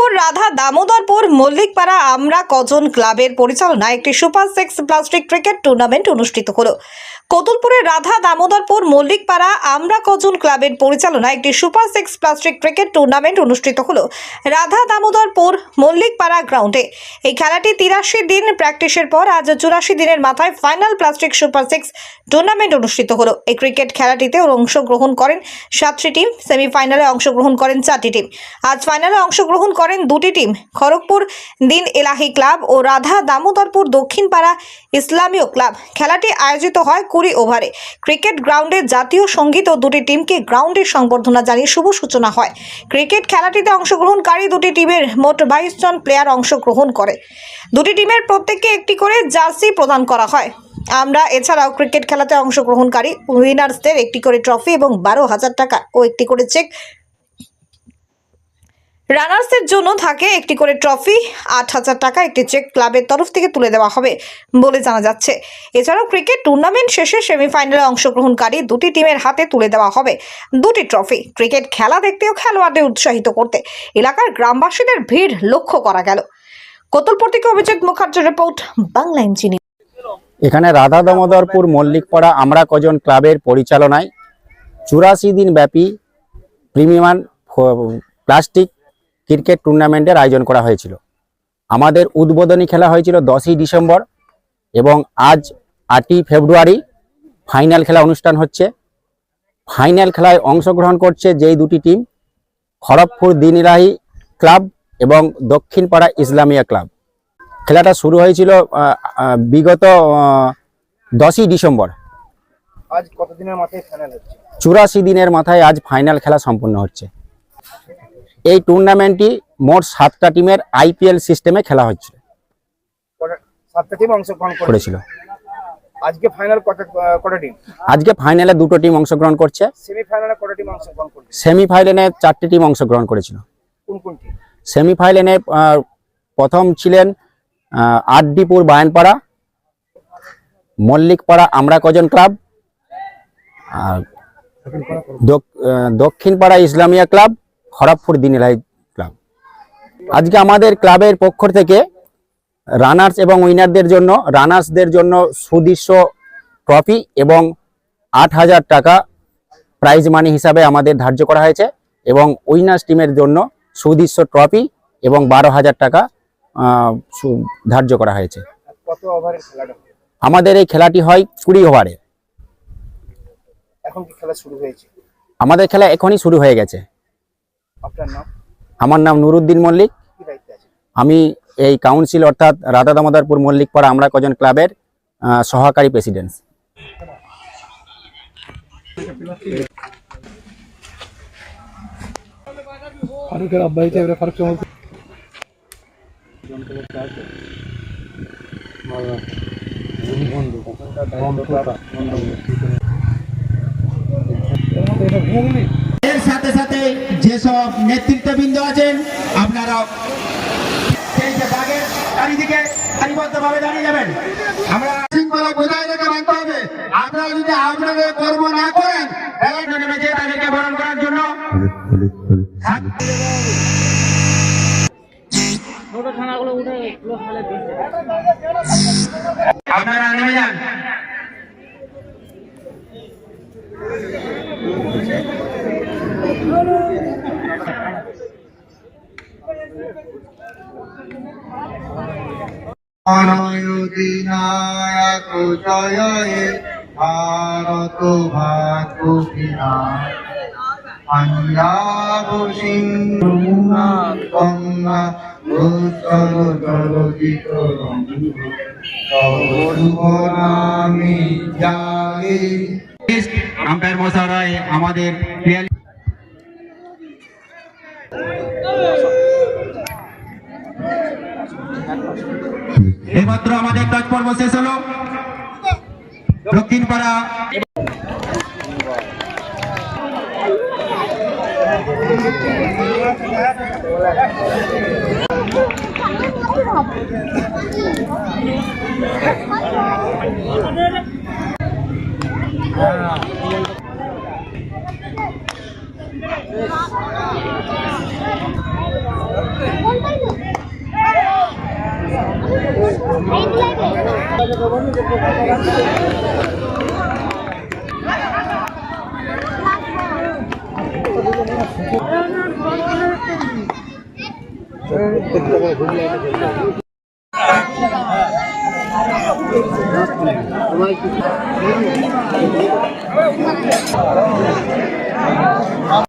খড়গপুর রাধা, দামোদরপুর, মল্লিকপাড়া, আমরা কজন ক্লাবের পরিচালনায় একটি super six plastic cricket tournament অনুষ্ঠিত হলো। কতুলপুরের রাধা, দামোদরপুর, মল্লিকপাড়া, আমরা কজন ক্লাবের পরিচালনায় একটি super six plastic cricket tournament অনুষ্ঠিত হলো। রাধা, দামোদরপুর, মল্লিকপাড়া গ্রাউন্ডে। এই খেলাটি তিরাশি দিন প্র্যাকটিসের পর আজ চুরাশি দিনের মাথায় final plastic super six tournament অনুষ্ঠিত হলো। এই ক্রিকেট খেলাটিতে অংশগ্রহণ করেন সাতটি টিম, সেমিফাইনালে অংশগ্রহণ করেন চারটি টিম। আজ ফাইনালে অংশগ্রহণ করেন দুটি টিম, খড়গপুর দিন এলাহি ক্লাব ও রাধা দামোদরপুর দক্ষিণপাড়া ইসলামীয় ক্লাব। খেলাটি আয়োজিত হয় কুড়ি ওভারে। ক্রিকেট গ্রাউন্ডে জাতীয় সংগীত ও দুটি টিমকে গ্রাউন্ডে সংবর্ধনা জানিয়ে শুভ সূচনা হয়। ক্রিকেট খেলাটিতে অংশগ্রহণকারী দুটি টিমের মোট বাইশ জন প্লেয়ার অংশগ্রহণ করে। দুটি টিমের প্রত্যেককে একটি করে জার্সি প্রদান করা হয়। আমরা এছাড়াও ক্রিকেট খেলাতে অংশগ্রহণকারী উইনার্সদের একটি করে ট্রফি এবং বারো হাজার টাকা ও একটি করে চেক রানার্সের জন্য থাকে একটি করে ট্রফি আট হাজার টাকা একটি চেক ক্লাবের তরফ থেকে তুলে দেওয়া হবে বলে জানা যাচ্ছে। এছাড়াও ক্রিকেট টুর্নামেন্ট শেষে সেমিফাইনালে অংশগ্রহণকারী দুটি টিমের হাতে তুলে দেওয়া হবে দুটি ট্রফি ক্রিকেট খেলা দেখতেও খেলোয়াড়দের উৎসাহিত করতে এলাকার গ্রামবাসীদের ভিড় লক্ষ্য করা গেল। কতুলপুর থেকে অভিজিৎ মুখার্জির রিপোর্ট বাংলা ইঞ্জিনিয়ার এখানে রাধা দামোদরপুর, মল্লিকপাড়া, আমরা কজন ক্লাবের পরিচালনায় চুরাশি দিন ব্যাপী প্রিমিয়াম প্লাস্টিক ক্রিকেট টুর্নামেন্টের আয়োজন করা হয়েছিল। আমাদের উদ্বোধনী খেলা হয়েছিল দশই ডিসেম্বর এবং আজ আটই ফেব্রুয়ারি ফাইনাল খেলা অনুষ্ঠান হচ্ছে। ফাইনাল খেলায় অংশগ্রহণ করছে যেই দুটি টিম খড়গপুর দিনরাহি ক্লাব এবং দক্ষিণপাড়া ইসলামিয়া ক্লাব। খেলাটা শুরু হয়েছিল বিগত দশই ডিসেম্বর। আজ কতদিনের মাথায় ফাইনাল হচ্ছে? চুরাশি দিনের মাথায় আজ ফাইনাল খেলা সম্পন্ন হচ্ছে। এই টুর্নামেন্টটি মোট সাতটা টিমের আইপিএল সিস্টেমে খেলা হচ্ছে কটা- সাতটা টিম অংশগ্রহণ করেছিল। আজকে ফাইনাল কটা টিম আজকে ফাইনালে দুটো টিম অংশগ্রহণ করছে। সেমিফাইনালে কটা টিম অংশগ্রহণ করছে? সেমিফাইনালে চারটি টিম অংশগ্রহণ করেছিল। কোন কোন টিম সেমিফাইনালে প্রথম ছিলেন আহ, আটডিপুর বায়ানপাড়া মল্লিকপাড়া আমরা কজন ক্লাব আর দক্ষিণপাড়া ইসলামিয়া ক্লাব খড়গপুর দিনিলাই ক্লাব। আজকে আমাদের ক্লাবের পক্ষ থেকে রানার্স এবং উইনারদের জন্য রানার্সদের জন্য সুদৃশ্য ট্রফি এবং আট হাজার টাকা প্রাইজ মানি হিসাবে আমাদের ধার্য করা হয়েছে এবং উইনার্স টিমের জন্য সুদৃশ্য ট্রফি এবং বারো হাজার টাকা ধার্য করা হয়েছে? আমাদের এই খেলাটি হয় কুড়ি ওভারে এখন কি খেলা শুরু হয়েছে? আমাদের খেলা এখনই শুরু হয়ে গেছে। আমার নাম নুরুদ্দিন মল্লিক। আমি এই কাউন্সিল অর্থাৎ রাধা দামোদরপুর মল্লিকপাড়া আমরা কজন ক্লাবের সহকারী প্রেসিডেন্ট ফারুকের আব্বাই চাইবে ফারুক চমক এর সাথে সাথে যেসব নেতৃত্ববৃন্দ আছেন, আপনারা চারিদিকে সারিবদ্ধভাবে দাঁড়িয়ে যাবেন। আপনারা যদি না করেন বরণ করার জন্য আপনারা নেমে যান। অনয়দিনায়ক জয় ভারত ভাগ্য নামে জাগে আম্পায়ার মশাই আমাদের এইমাত্র আমাদের কাজ পর্ব শেষ হলো। দক্ষিণ পাড়া কোন তোমায়